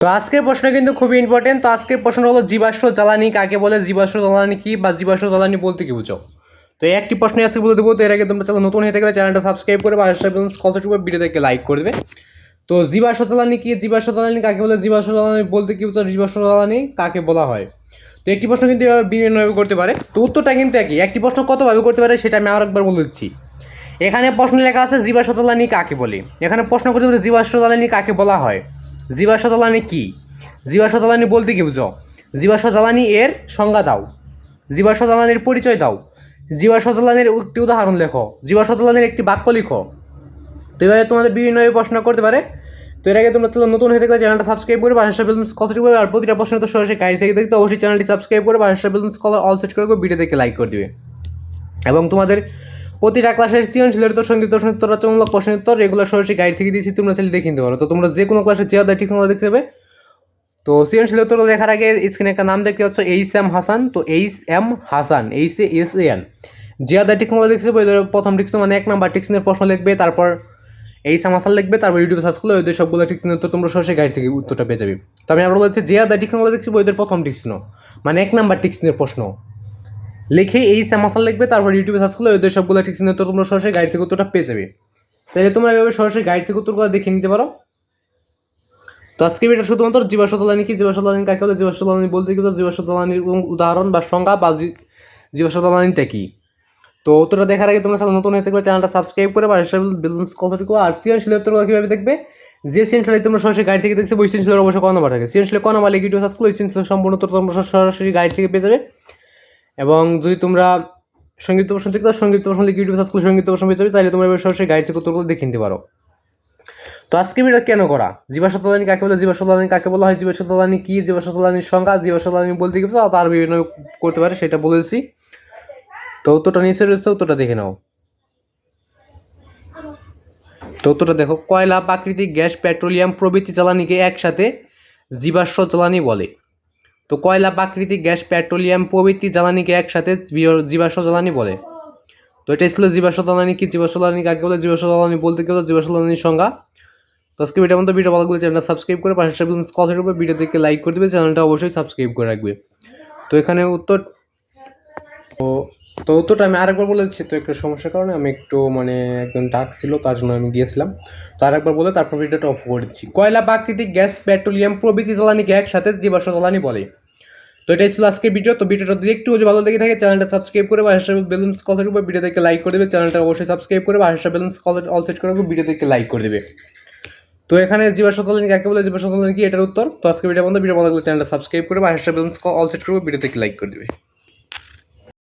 তো আজকের প্রশ্ন কিন্তু খুবই ইম্পর্টেন্ট তো আজকের প্রশ্ন হলো, জীবাশ্ম জ্বালানি কাকে বলে? জীবাশ্ম জ্বালানি কি বা জীবাশ্ম জ্বালানি বলতে কি বুঝো? তো একটি প্রশ্ন আজকে বলে দেবো, তো এর আগে তোমরা চ্যানেল নতুন হয়ে থাকলে চ্যানেলটা সাবস্ক্রাইব করে বা কলসেট করে ভিডিও দেখে লাইক করে দেবে। তো জীবাশ্ম জ্বালানি কি? জীবাশ্ম জ্বালানি কাকে বলে? জীবাশ্ম জ্বালানি বলতে কি বুঝো? জীবাশ্ম জ্বালানি কাকে বলা হয়? তো একটি প্রশ্ন কিন্তু এভাবে বিভিন্নভাবে করতে পারে। তো উত্তরটা কিন্তু একই। একটি প্রশ্ন কতভাবে করতে পারে সেটা আমি আরেকবার বলে দিচ্ছি। এখানে প্রশ্ন লেখা আছে, জীবাশ্ম জ্বালানি কাকে বলে? এখানে প্রশ্ন করতে পারে, জীবাশ্ম জ্বালানি কাকে বলা হয়? জীবাশ্ম জ্বালানি কি? জীবাশ্ম জ্বালানি বলতে কি বুঝো? জীবাশ্ম জ্বালানি এর সংজ্ঞা দাও। জীবাশ্ম জ্বালানির পরিচয় দাও। জীবাশ্ম জ্বালানির একটি উদাহরণ লেখো। জীবাশ্ম জ্বালানির একটি বাক্য লিখো। তো এভাবে তোমাদের বিভিন্নভাবে প্রশ্ন করতে পারে। তো এর আগে তোমরা চ্যানেল নতুন হয়ে থাকলে চ্যানেলটা সাবস্ক্রাইব করে বাসা বিলন্স কতটি করে আর প্রতিটা প্রশ্ন তো সরাসরি গাড়ি থেকে দেখতে অবশ্যই চ্যানেলটি সাবস্ক্রাইব করে বাসা বিলন্স কলার অল সেট করে ভিডিও দেখে লাইক করে দিবে। এবং তোমাদের প্রতিটা ক্লাসের সৃজনশীলের উত্তর সংগীত প্রশ্ন উত্তর, রচনামূলক প্রশ্ন উত্তর রেগুলার সরাসরি গাইড থেকে দিয়েছি তোমরা চাইলে দেখে নিতে পারো। তো তোমরা যে কোনো ক্লাসে যে আদায় ঠিক দেখতে হবে তো সৃজনশীল উত্তর লেখার আগে স্ক্রিনে একটা নাম দেখতে পাচ্ছ এইচ এম হাসান তো H M Hasan H A S N আদায় টেকনোলজি দেখতে ওদের প্রথম টিক্স মানে এক নাম্বার টিক্সনের প্রশ্ন লিখবে, তারপর এইচ এম হাসান লিখবে, তারপর ইউটিউবে সার্চ করলে ওদের সবগুলো টিক্সনের উত্তর তোমরা সরাসরি গাইড থেকে উত্তরটা পেয়ে যাবে। তো আমি আবার বলছি, যে টেকনোলজি দেখতে হবে ওদের প্রথম টিক্সন মানে এক নাম্বার টিক্সনের প্রশ্ন। লিখে এই স্যামাসাল লিখবে, তারপর ইউটিউবে সার্চ করলে ওদের সবগুলো ঠিক চিহ্ন তোমরা সরাসরি গাইড থেকে উত্তরটা পেয়ে যাবে। তাহলে তোমরা এভাবে সরাসরি গাইড থেকে উত্তরগুলো দেখে নিতে পারো। তো আজকে এটা শুধুমাত্র জীবাশতলানি কি? জীবাশতলানি কাকে বলে? জীবাশতলানি বলতে কি জীবাশতলানির উদাহরণ বা সংজ্ঞা বা জীবাশতলানিটা কি? তো উত্তরটা দেখার আগে তোমরা নতুন হয়ে থাকলে চ্যানেলটা সাবস্ক্রাইব করে বা ব্যালেন্স কতটুকু আর সৃজনশীল উত্তরগুলো কীভাবে দেখবে? যে সৃজনশীল তোমরা সরাসরি গাইড থেকে দেখছ, ওই সৃজনশীলের অবশ্যই ক নাম্বার থাকে। সৃজনশীল ক নাম্বার লিখে সার্চ করলে সৃজনশীল সম্পূর্ণ তোমরা সরাসরি গাইড থেকে পেয়ে যাবে। এবং যদি তোমরা সংগীত প্রশ্ন থেকে সংগীত প্রশ্ন লিখে ইউটিউব সার্চ করলে সংগীত প্রশ্ন পেয়ে চাইলে তোমরা এবার সরাসরি গাইড থেকে উত্তরগুলো দেখে নিতে পারো। তো আজকে ভিডিও কেন করা? জীবাশতলানি কাকে বলে? জীবাশতলানি কাকে বলা হয়? জীবাশতলানি কি? জীবাশতলানির সংজ্ঞা? জীবাশতলানি বলতে কি তার বিভিন্ন করতে পারে, সেটা বলেছি তো উত্তরটা নিচে রয়েছে, উত্তরটা দেখে নাও। তো উত্তরটা দেখো, কয়লা, প্রাকৃতিক গ্যাস, পেট্রোলিয়াম প্রভৃতি জ্বালানিকে একসাথে জীবাশ্ম জ্বালানি বলে। তো কয়লা, প্রাকৃতিক গ্যাস, পেট্রোলিয়াম প্রভৃতি জ্বালানিকে একসাথে জীবাশ্ম জ্বালানি বলে। তো এটা ছিল জীবাশ্ম জ্বালানি কি, জীবাশ্ম জ্বালানি কাকে বলে, জীবাশ্ম জ্বালানি বলতে গেলে জীবাশ্ম জ্বালানির সংজ্ঞা? তো আজকে ভিডিওর মধ্যে ভিডিও ভালো চ্যানেলটা সাবস্ক্রাইব করে পাশে কথার উপর ভিডিও দেখে লাইক করে দেবে চ্যানেলটা অবশ্যই সাবস্ক্রাইব করে রাখবে। তো এখানে উত্তর তো তো উত্তরটা আমি আরেকবার বলে দিচ্ছি, তো একটু সমস্যার কারণে আমি একটু মানে একদম ডাক ছিল, তার জন্য আমি গিয়েছিলাম। তো আরেকবার বলে তারপর ভিডিওটা অফ করে দিচ্ছি। কয়লা প্রাকৃতিক গ্যাস, পেট্রোলিয়াম প্রভৃতি জ্বালানি জ্বালানিকে একসাথে জীবাশ্ম জ্বালানি বলে? তো এটাই ছিল আজকে ভিডিও তো ভিডিওটা যদি একটু ভালো লেগে থাকে চ্যানেলটা সাবস্ক্রাইব করে বা বেলুন্স কলের উপর ভিডিও দেখে লাইক করে দেবে চ্যানেলটা অবশ্যই সাবস্ক্রাইব করে বা বেলুন্স কলের অল সেট করে ভিডিও দেখে লাইক করে দেবে। তো এখানে জীবাশ্ম জ্বালানি কাকে বলে, জীবাশ্ম জ্বালানি কি, এটার উত্তর। তো আজকে ভিডিও বন্ধ ভিডিও ভালো লাগলে চ্যানেলটা সাবস্ক্রাইব করে বা বেলুন্স অল সেট করে ভিডিও দেখে লাইক করে দেবে।